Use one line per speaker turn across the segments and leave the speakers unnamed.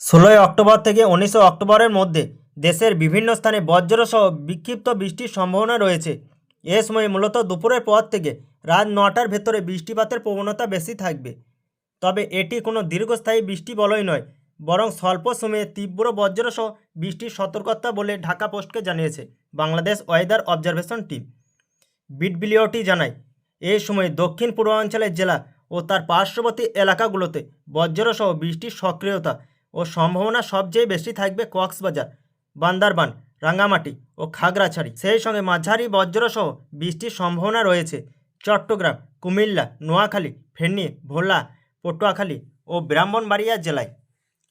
ষোলোই অক্টোবর থেকে উনিশে অক্টোবরের মধ্যে দেশের বিভিন্ন স্থানে বজ্রসহ বিক্ষিপ্ত বৃষ্টির সম্ভাবনা রয়েছে। এ সময় মূলত দুপুরের পর থেকে রাত নটার ভেতরে বৃষ্টিপাতের প্রবণতা বেশি থাকবে। তবে এটি কোনো দীর্ঘস্থায়ী বৃষ্টি বলই নয়, বরং স্বল্প সময়ে তীব্র বজ্রসহ বৃষ্টির সতর্কতা বলে ঢাকা পোস্টকে জানিয়েছে বাংলাদেশ ওয়েদার অবজারভেশন টিম। বিটবিলিওটি জানায় এই সময় দক্ষিণ পূর্বাঞ্চলের জেলা ও তার পার্শ্ববর্তী এলাকাগুলোতে বজ্রসহ বৃষ্টির সক্রিয়তা ও সম্ভাবনা সবচেয়ে বেশি থাকবে কক্সবাজার, বান্দারবান, রাঙ্গামাটি ও খাগড়াছড়ি। সেই সঙ্গে মাঝারি বজ্রসহ বৃষ্টির সম্ভাবনা রয়েছে। চট্টগ্রাম, কুমিল্লা, নোয়াখালী, ফেনী, ভোলা, পটুয়াখালী ও ব্রাহ্মণবাড়িয়া জেলায়।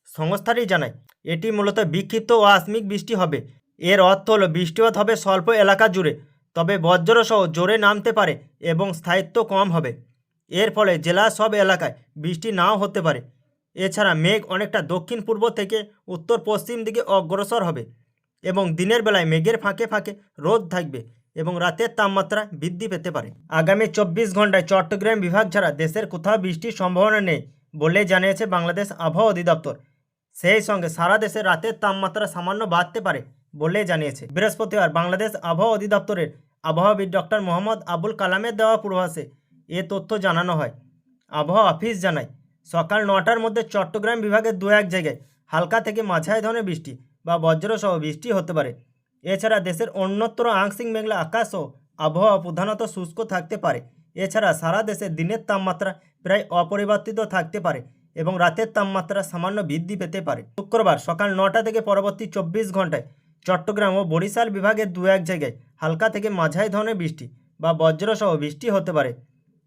সংস্থাটি জানায়, এটি মূলত বিক্ষিপ্ত ও আসমিক বৃষ্টি হবে। এর অর্থ হলো বৃষ্টিপাত হবে স্বল্প এলাকা জুড়ে, তবে বজ্রসহ জোরে নামতে পারে এবং স্থায়িত্ব কম হবে। এর ফলে জেলার সব এলাকায় বৃষ্টি নাও হতে পারে। এছাড়া মেঘ অনেকটা দক্ষিণ পূর্ব থেকে উত্তর পশ্চিম দিকে অগ্রসর হবে এবং দিনের বেলায় মেঘের ফাঁকে ফাঁকে রোদ থাকবে এবং রাতের তাপমাত্রা বৃদ্ধি পেতে পারে। আগামী চব্বিশ ঘন্টায় চট্টগ্রাম বিভাগ ছাড়া দেশের কোথাও বৃষ্টির সম্ভাবনা নেই বলে জানিয়েছে বাংলাদেশ আবহাওয়া অধিদপ্তর। সেই সঙ্গে সারা দেশে রাতের তাপমাত্রা সামান্য বাড়তে পারে বলে জানিয়েছে। বৃহস্পতিবার বাংলাদেশ আবহাওয়া অধিদপ্তরের আবহাওয়াবিদ ডক্টর মোহাম্মদ আবুল কালামের দেওয়া পূর্বাভাসে এ তথ্য জানানো হয়। আবহাওয়া অফিস জানায় সকাল নটার মধ্যে চট্টগ্রাম বিভাগের দু এক জায়গায় হালকা থেকে মাঝারি ধরনের বৃষ্টি বা বজ্রসহ বৃষ্টি হতে পারে। এছাড়া দেশের অন্যত্র আংশিক মেঘলা আকাশ ও আবহাওয়া প্রধানত শুষ্ক থাকতে পারে। এছাড়া সারা দেশে দিনের তাপমাত্রা প্রায় অপরিবর্তিত থাকতে পারে এবং রাতের তাপমাত্রা সামান্য বৃদ্ধি পেতে পারে। শুক্রবার সকাল নটা থেকে পরবর্তী চব্বিশ ঘন্টায় চট্টগ্রাম ও বরিশাল বিভাগের দু এক জায়গায় হালকা থেকে মাঝারি ধরনের বৃষ্টি বা বজ্রসহ বৃষ্টি হতে পারে।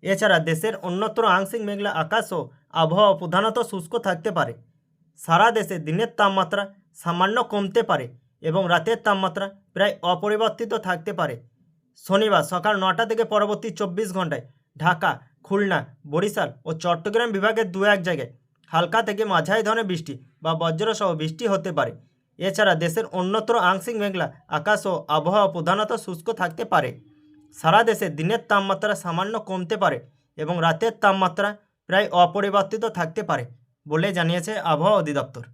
এছাড়া দেশের অন্যত্র আংশিক মেঘলা আকাশ ও আবহাওয়া প্রধানত শুষ্ক থাকতে পারে। সারা দেশে দিনের তাপমাত্রা সামান্য কমতে পারে এবং রাতের তাপমাত্রা প্রায় অপরিবর্তিত থাকতে পারে। শনিবার সকাল নটা থেকে পরবর্তী চব্বিশ ঘন্টায় ঢাকা, খুলনা, বরিশাল ও চট্টগ্রাম বিভাগের দু এক জায়গায় হালকা থেকে মাঝারি ধরনের বৃষ্টি বা বজ্রসহ বৃষ্টি হতে পারে। এছাড়া দেশের অন্যত্র আংশিক মেঘলা আকাশ ও আবহাওয়া প্রধানত শুষ্ক থাকতে পারে। সারা দেশে দিনের তাপমাত্রা সামান্য কমতে পারে এবং রাতের তাপমাত্রা প্রায় অপরিবর্তিত থাকতে পারে বলে জানিয়েছে আবহাওয়া অধিদপ্তর।